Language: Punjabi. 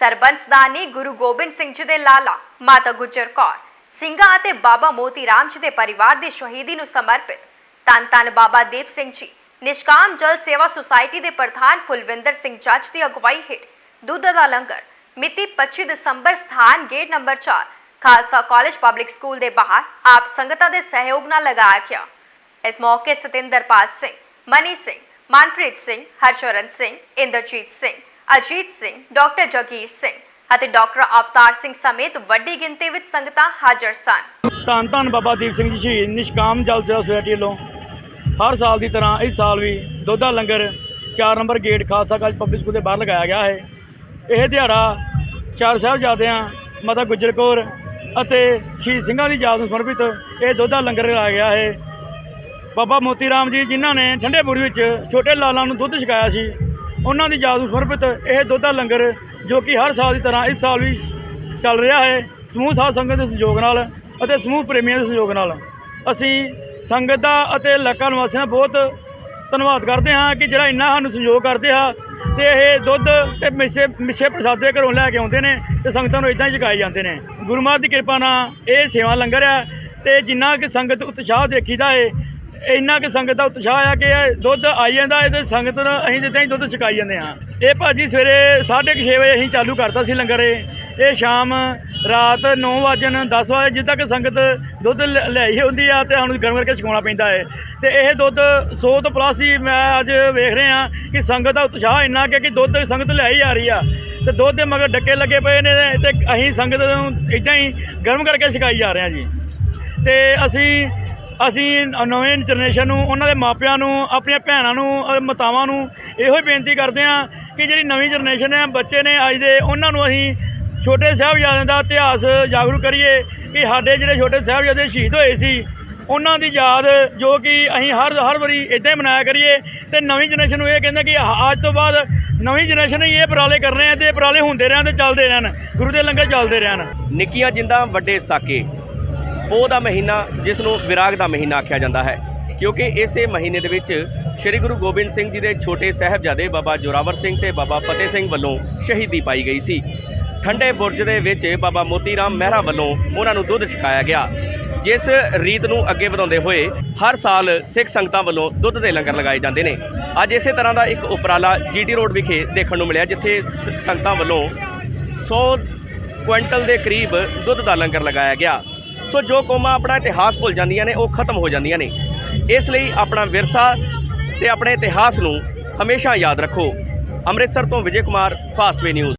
ਸਰਬੰਸਦਾਨੀ ਗੁਰੂ ਗੋਬਿੰਦ ਸਿੰਘ ਜੀ ਦੇ ਲਾਲਾ, ਮਾਤਾ ਗੁਜਰ ਕੌਰ। ਸਿੰਘਾਂ ਅਤੇ ਬਾਬਾ ਮੋਤੀ ਰਾਮ ਜੀ ਦੇ ਪਰਿਵਾਰ ਦੀ ਸ਼ਹੀਦੀ ਨੂੰ ਸਮਰਪਿਤ। ਧੰਨ ਧੰਨ ਬਾਬਾ ਦੀਪ ਸਿੰਘ ਜੀ। ਨਿਸ਼ਕਾਮ ਜਲ ਸੇਵਾ ਸੁਸਾਇਟੀ ਦੇ ਪ੍ਰਧਾਨ ਫੁਲਵਿੰਦਰ ਸਿੰਘ ਜੱਜ ਦੀ ਅਗਵਾਈ ਹੇਠ ਦੁੱਧ ਦਾ ਲੰਗਰ, ਮਿਤੀ 25 ਦਸੰਬਰ ਸਥਾਨ gate number 4 Khalsa college public school ਦੇ ਬਾਹਰ ਆਪ ਸੰਗਤਾਂ ਦੇ ਸਹਿਯੋਗ ਨਾਲ ਲਗਾਇਆ ਗਿਆ। ਇਸ ਮੌਕੇ ਸਤਿੰਦਰਪਾਲ ਸਿੰਘ, ਮਨੀ ਸਿੰਘ, ਮਨਪ੍ਰੀਤ ਸਿੰਘ ਹਰਸ਼ਰਨ ਸਿੰਘ, ਇੰਦਰਜੀਤ ਸਿੰਘ ਅਜੀਤ ਸਿੰਘ, ਡਾਕਟਰ ਜਗੀਰ ਸਿੰਘ ਅਤੇ ਡਾਕਟਰ ਅਵਤਾਰ ਸਿੰਘ ਸਮੇਤ ਵੱਡੀ ਗਿਣਤੀ ਵਿੱਚ ਸੰਗਤਾਂ ਹਾਜ਼ਰ ਸਨ। ਧੰਨ ਧੰਨ ਬਾਬਾ ਦੀਪ ਸਿੰਘ ਜੀ, ਸ਼ਹੀਦ ਨਿਸ਼ਕਾਮ ਜਲ ਸੇਵਾ ਸੁਸਾਇਟੀ ਵੱਲੋਂ ਹਰ ਸਾਲ ਦੀ ਤਰ੍ਹਾਂ ਇਸ ਸਾਲ ਵੀ ਦੁੱਧ ਲੰਗਰ 4 number gate Khalsa college public school ਦੇ ਬਾਹਰ ਲਗਾਇਆ ਗਿਆ ਹੈ। ਇਹ ਦਿਹਾੜਾ ਚਾਰ ਸਾਹਿਬਜ਼ਾਦਿਆਂ, ਮਾਤਾ ਗੁਜਰ ਕੌਰ ਅਤੇ ਸ਼ਹੀਦ ਸਿੰਘਾਂ ਦੀ ਯਾਦ ਨੂੰ ਸਮਰਪਿਤ ਇਹ ਦੁੱਧ ਲੰਗਰ ਲਗਾਇਆ ਗਿਆ ਹੈ। ਬਾਬਾ ਮੋਤੀ ਰਾਮ ਜੀ, ਜਿਨ੍ਹਾਂ ਨੇ ਠੰਡੇ ਬੁਰੀ ਵਿੱਚ ਛੋਟੇ ਲਾਲਾਂ ਨੂੰ ਦੁੱਧ ਛਕਾਇਆ ਸੀ ਉਹਨਾਂ ਦੀ ਯਾਦ ਸਮਰਪਿਤ ਇਹ ਦੁੱਧ ਦਾ ਲੰਗਰ ਜੋ ਕਿ ਹਰ ਸਾਲ ਦੀ ਤਰ੍ਹਾਂ ਇਸ ਸਾਲ ਵੀ ਚੱਲ ਰਿਹਾ ਹੈ, ਸਮੂਹ ਸਾਧ ਸੰਗਤ ਦੇ ਸਹਿਯੋਗ ਨਾਲ ਅਤੇ ਸਮੂਹ ਪ੍ਰੇਮੀਆਂ ਦੇ ਸਹਿਯੋਗ ਨਾਲ। ਅਸੀਂ ਸੰਗਤ ਦਾ ਅਤੇ ਇਲਾਕਾ ਨਿਵਾਸੀਆਂ ਦਾ ਬਹੁਤ ਧੰਨਵਾਦ ਕਰਦੇ ਹਾਂ ਕਿ ਜਿਹੜਾ ਇੰਨਾ ਸਾਨੂੰ ਸਹਿਯੋਗ ਕਰਦੇ ਆ ਤੇ ਇਹ ਦੁੱਧ ਤੇ ਮਿੱਸੇ ਮਿੱਸੇ ਪ੍ਰਸਾਦੇ ਘਰੋਂ ਲੈ ਕੇ ਆਉਂਦੇ ਨੇ ਤੇ ਸੰਗਤਾਂ ਨੂੰ ਇਦਾਂ ਹੀ ਛਕਾਏ ਜਾਂਦੇ ਨੇ। ਗੁਰੂ ਮਹਾਰਾਜ ਦੀ ਕਿਰਪਾ ਨਾਲ ਇਹ ਸੇਵਾ ਲੰਗਰ ਹੈ ਤੇ ਜਿੰਨਾ ਕਿ ਸੰਗਤ ਉਤਸ਼ਾਹ ਦੇਖੀਦਾ ਏ ਇੰਨਾ ਕਿ ਸੰਗਤ ਦਾ ਉਤਸ਼ਾਹ ਆ ਕਿ ਇਹ ਦੁੱਧ ਆਈ ਜਾਂਦਾ ਇਹ ਤੇ ਸੰਗਤ ਨੂੰ ਅਸੀਂ ਜਿੱਦਾਂ ਹੀ ਦੁੱਧ ਛਕਾਈ ਜਾਂਦੇ ਹਾਂ। ਇਹ ਭਾਜੀ ਸਵੇਰੇ 6:30 ਵਜੇ ਅਸੀਂ ਚਾਲੂ ਕਰਤਾ ਸੀ ਲੰਗਰ। ਇਹ ਇਹ ਸ਼ਾਮ ਰਾਤ 9 ਵਜਨ 10 ਵਜੇ ਜਿੱਦਾਂ ਕਿ ਸੰਗਤ ਦੁੱਧ ਲ- ਲਿਆਈ ਹੁੰਦੀ ਆ ਤੇ ਸਾਨੂੰ ਗਰਮ ਕਰਕੇ ਛਕਾਉਣਾ ਪੈਂਦਾ ਹੈ। ਤੇ ਇਹ ਦੁੱਧ 100 ਤੋਂ ਪਲੱਸ ਹੀ ਮੈਂ ਅੱਜ ਵੇਖ ਰਿਹਾ ਕਿ ਸੰਗਤ ਦਾ ਉਤਸ਼ਾਹ ਇੰਨਾ ਕਿ ਕਿ ਦੁੱਧ ਸੰਗਤ ਲਿਆਈ ਆ ਰਹੀ ਆ। ਤੇ ਦੁੱਧ ਦੇ ਮਗਰ ਡੱਕੇ ਲੱਗੇ ਪਏ ਨੇ ਤੇ ਅਸੀਂ ਸੰਗਤ ਨੂੰ ਇਦਾਂ ਹੀ ਗਰਮ ਕਰਕੇ ਛਕਾਈ ਜਾ ਰਹੇ ਹਾਂ ਜੀ। ਤੇ ਅਸੀਂ ਅਸੀਂ ਨਵੇਂ ਜਨਰੇਸ਼ਨ ਨੂੰ, ਉਹਨਾਂ ਦੇ ਮਾਪਿਆਂ ਨੂੰ, ਆਪਣੀਆਂ ਭੈਣਾਂ ਨੂੰ ਅਤੇ ਮਾਤਾਵਾਂ ਨੂੰ ਇਹੋ ਹੀ ਬੇਨਤੀ ਕਰਦੇ ਹਾਂ ਕਿ ਜਿਹੜੀ ਨਵੀਂ ਜਨਰੇਸ਼ਨ ਹੈ, ਬੱਚੇ ਨੇ ਅੱਜ ਦੇ, ਉਹਨਾਂ ਨੂੰ ਅਸੀਂ ਛੋਟੇ ਸਾਹਿਬਜ਼ਾਦਿਆਂ ਦਾ ਇਤਿਹਾਸ ਜਾਗਰੂਕ ਕਰੀਏ ਕਿ ਸਾਡੇ ਜਿਹੜੇ ਛੋਟੇ ਸਾਹਿਬਜ਼ਾਦੇ ਸ਼ਹੀਦ ਹੋਏ ਸੀ, ਉਹਨਾਂ ਦੀ ਯਾਦ ਜੋ ਕਿ ਅਸੀਂ ਹਰ ਹਰ ਵਾਰੀ ਇਦਾਂ ਹੀ ਮਨਾਇਆ ਕਰੀਏ ਤੇ ਨਵੀਂ ਜਨਰੇਸ਼ਨ ਨੂੰ ਇਹ ਕਹਿੰਦੇ ਕਿ ਅੱਜ ਤੋਂ ਬਾਅਦ ਨਵੀਂ ਜਨਰੇਸ਼ਨ ਹੀ ਇਹ ਉਪਰਾਲੇ ਕਰਨੇ ਆ ਤੇ ਇਹ ਉਪਰਾਲੇ ਹੁੰਦੇ ਰਹਿਣ ਤੇ ਚੱਲਦੇ ਰਹਿਣ, ਗੁਰੂ ਦੇ ਲੰਗਰ ਚੱਲਦੇ ਰਹਿਣ। ਨਿੱਕੀਆਂ ਜਿੰਦਾ ਵੱਡੇ ਸਾਕੇ ਪੋਹ ਦਾ ਮਹੀਨਾ ਜਿਸ ਨੂੰ ਵਿਰਾਗ ਦਾ ਮਹੀਨਾ ਆਖਿਆ ਜਾਂਦਾ ਹੈ। ਕਿਉਂਕਿ ਇਸੇ ਮਹੀਨੇ ਦੇ ਵਿੱਚ ਸ੍ਰੀ ਗੁਰੂ ਗੋਬਿੰਦ ਸਿੰਘ ਜੀ ਦੇ ਛੋਟੇ ਸਾਹਿਬਜ਼ਾਦੇ ਬਾਬਾ ਜੋਰਾਵਰ ਸਿੰਘ ਤੇ ਬਾਬਾ ਫਤਿਹ ਸਿੰਘ ਵੱਲੋਂ ਸ਼ਹੀਦੀ ਪਾਈ ਗਈ ਸੀ। ਠੰਡੇ ਬੁਰਜ ਦੇ ਵਿੱਚ ਬਾਬਾ ਮੋਤੀ ਰਾਮ ਮਹਿਰਾ ਵੱਲੋਂ ਉਹਨਾਂ ਨੂੰ ਦੁੱਧ ਛਕਾਇਆ ਗਿਆ। ਜਿਸ ਰੀਤ ਨੂੰ ਅੱਗੇ ਵਧਾਉਂਦੇ ਹੋਏ ਹਰ ਸਾਲ ਸਿੱਖ ਸੰਗਤਾਂ ਵੱਲੋਂ ਦੁੱਧ ਦੇ ਲੰਗਰ ਲਗਾਏ ਜਾਂਦੇ ਨੇ। ਅੱਜ ਇਸੇ ਤਰ੍ਹਾਂ ਦਾ ਇੱਕ ਉਪਰਾਲਾ ਜੀਟੀ ਰੋਡ ਵਿਖੇ ਦੇਖਣ ਨੂੰ ਮਿਲਿਆ, ਜਿੱਥੇ ਸ- ਸੰਗਤਾਂ ਵੱਲੋਂ 100 ਕੁਇੰਟਲ ਦੇ ਕਰੀਬ ਦੁੱਧ ਦਾ ਲੰਗਰ ਲਗਾਇਆ ਗਿਆ। ਸੋ ਜੋ ਕੌਮਾਂ ਆਪਣਾ ਇਤਿਹਾਸ ਭੁੱਲ ਜਾਂਦੀਆਂ ਨੇ, ਉਹ ਖਤਮ ਹੋ ਜਾਂਦੀਆਂ ਨੇ। ਇਸ ਲਈ ਆਪਣਾ ਵਿਰਸਾ ਤੇ ਆਪਣੇ ਇਤਿਹਾਸ ਨੂੰ ਹਮੇਸ਼ਾ ਯਾਦ ਰੱਖੋ। ਅੰਮ੍ਰਿਤਸਰ ਤੋਂ ਵਿਜੇ ਕੁਮਾਰ, ਫਾਸਟਵੇ ਨਿਊਜ਼।